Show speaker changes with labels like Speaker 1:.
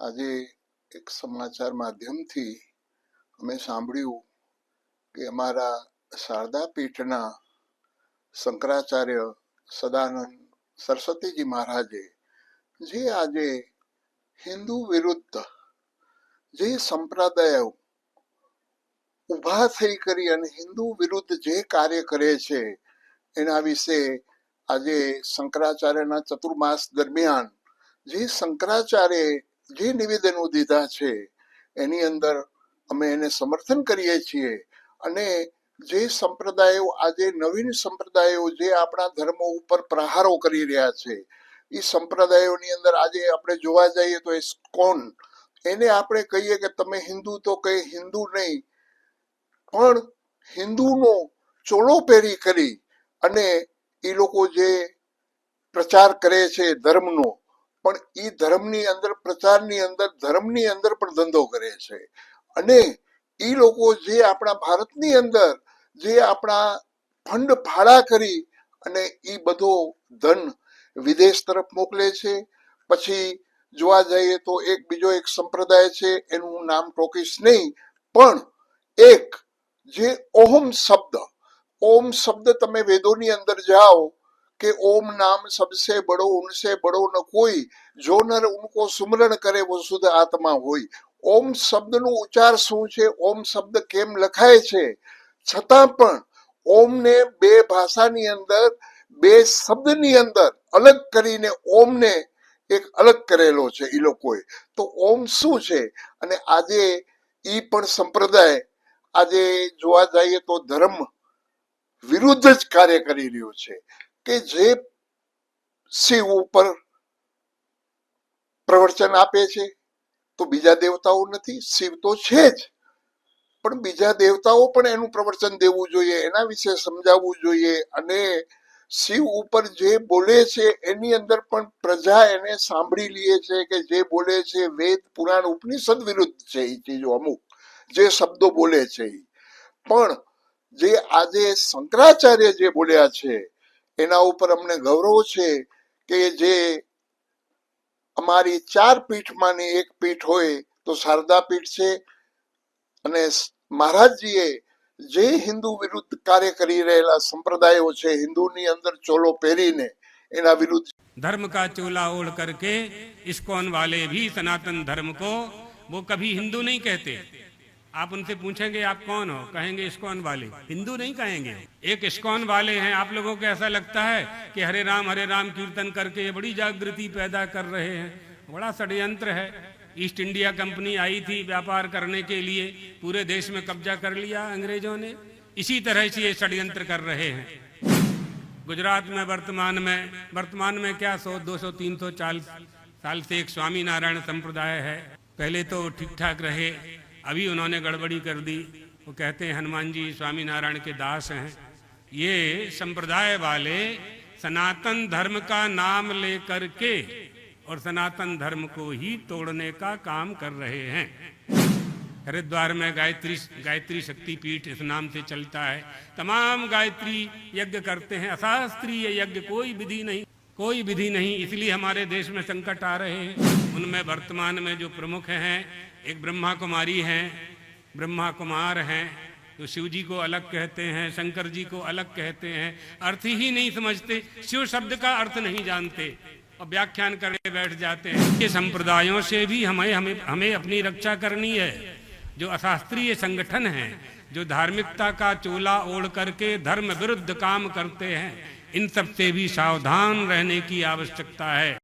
Speaker 1: આજે એક સમાચાર માધ્યમથી અમે સાંભળ્યું કે અમારા શારદા પીઠના શંકરાચાર્ય સદાનંદ સરસ્વતીજી મહારાજે જે આજે હિન્દુ વિરુદ્ધ જે સંપ્રદાયો ઊભા થઈ કરી અને હિન્દુ વિરુદ્ધ જે કાર્ય કરે છે, એના વિશે આજે શંકરાચાર્યના ચતુર્માસ દરમિયાન જે શંકરાચાર્ય જે નિવેદનો દીધા છે, એની અંદર અમે એને સમર્થન કરીએ છીએ. અને જે સંપ્રદાયો, આજે નવીન સંપ્રદાયો જે આપણા ધર્મો ઉપર પ્રહારો કરી રહ્યા છે, એ સંપ્રદાયોની અંદર આજે આપણે જોવા જઈએ તો એ કોણ? એને આપણે કહીએ કે તમે હિન્દુ તો કઈ હિન્દુ નહીં, પણ હિન્દુનો ચોળો પહેરી કરી અને એ લોકો જે પ્રચાર કરે છે ધર્મનો પણ એ ધર્મની અંદર, પ્રચારની અંદર, ધર્મની અંદર પણ ધંધો કરે છે. અને એ લોકો જે આપણા ભારતની અંદર, જે આપણા ફંડ ભાડા કરી અને એ બધો ધન વિદેશ તરફ મોકલે છે. પછી જોવા જઈએ તો એક બીજો એક સંપ્રદાય છે, એનું નામ ટોકીશ નહીં, પણ એક જે ઓહમ શબ્દ ઓમ શબ્દ તમે વેદોની અંદર જાઓ કે ઓમ નામ सबसे બડો उनसे બડો ન કોઈ जो नर उनको सुमरण करे वो શુદ્ધ આત્મા હોય. ઓમ શબ્દ શબ્દનો ઉચ્ચાર શું છે? ઓમ શબ્દ કેમ લખાય છે? છતાં પણ ઓમ ને બે ભાષાની અંદર, બે શબ્દની અંદર અલગ કરીને ઓમ ને એક અલગ કરેલો છે એ લોકોએ. તો ઓમ શું છે? અને આજે એ પણ સંપ્રદાય, આજે જોવા જઈએ તો ધર્મ વિરુદ્ધ જ કાર્ય કરી રહ્યો છે. કે જે શિવ ઉપર પ્રવચન આપે છે, તો બીજા દેવતાઓ નથી. શિવ તો છે જ. પણ બીજા દેવતાઓ પણ એનું પ્રવચન દેવું જોઈએ, એના વિશે સમજાવવું જોઈએ. અને શિવ ઉપર જે બોલે છે, એની અંદર પણ પ્રજા એને સાંભળી લે છે કે જે બોલે છે, વેદ, પુરાણ, ઉપનિષદ વિરુદ્ધ છે એ ચીજો અમુક, જે શબ્દો બોલે છે પણ જે આજે શંકરાચાર્ય જે બોલ્યા છે એના ઉપર અમને ગૌરવ છે કે જે અમારી ચાર પીઠમાંની એક પીઠ હોય તો શારદા પીઠ છે અને સ- મહારાજજીએ જે હિન્દુ વિરુદ્ધ કાર્ય કરી રહેલા સંપ્રદાયો છે હિન્દુની અંદર ચોલો પહેરીને એના વિરુદ્ધ
Speaker 2: धर्म का चोला ओढ़ करके इस्कॉन वाले भी सनातन धर्म को वो कभी हिंदू नहीं कहते आप उनसे पूछेंगे, आप कौन हो? कहेंगे, इस्कॉन वाले। हिंदू नहीं कहेंगे। एक इस्कॉन वाले हैं। आप लोगों को ऐसा लगता है कि हरे राम हरे राम कीर्तन करके ये बड़ी जागृति पैदा कर रहे हैं। बड़ा षड्यंत्र है। ईस्ट इंडिया कंपनी आई थी व्यापार करने के लिए। पूरे देश में कब्जा कर लिया अंग्रेज़ों ने। इसी तरह से ये षड्यंत्र कर रहे हैं। गुजरात में, वर्तमान में वर्तमान में क्या सौ, दो सौ, तीन सौ चालीस साल से एक स्वामी नारायण संप्रदाय है। पहले तो ठीक ठाक रहे। अभी उन्होंने गड़बड़ी कर दी। वो कहते हैं, हनुमान जी स्वामी नारायण के दास हैं। ये संप्रदाय वाले सनातन धर्म का नाम लेकर के और सनातन धर्म को ही तोड़ने का काम कर रहे हैं। हरिद्वार में गायत्री गायत्री शक्ति पीठ इस नाम से चलता है। तमाम गायत्री यज्ञ करते हैं। अशास्त्रीय यज्ञ कोई विधि नहीं, कोई विधि नहीं। इसलिए हमारे देश में संकट आ रहे हैं। उनमें वर्तमान में जो प्रमुख हैं, एक ब्रह्मा कुमारी हैं ब्रह्मा कुमार हैं तो शिव जी को अलग कहते हैं शंकर जी को अलग कहते हैं, अर्थ ही नहीं समझते, शिव शब्द का अर्थ नहीं जानते, और व्याख्यान करके बैठ जाते हैं। ये संप्रदायों से भी हमें हमें हमें अपनी रक्षा करनी है। जो अशास्त्रीय संगठन हैं, जो धार्मिकता का चोला ओढ़ करके धर्म विरुद्ध काम करते हैं, इन सबसे भी सावधान रहने की आवश्यकता है।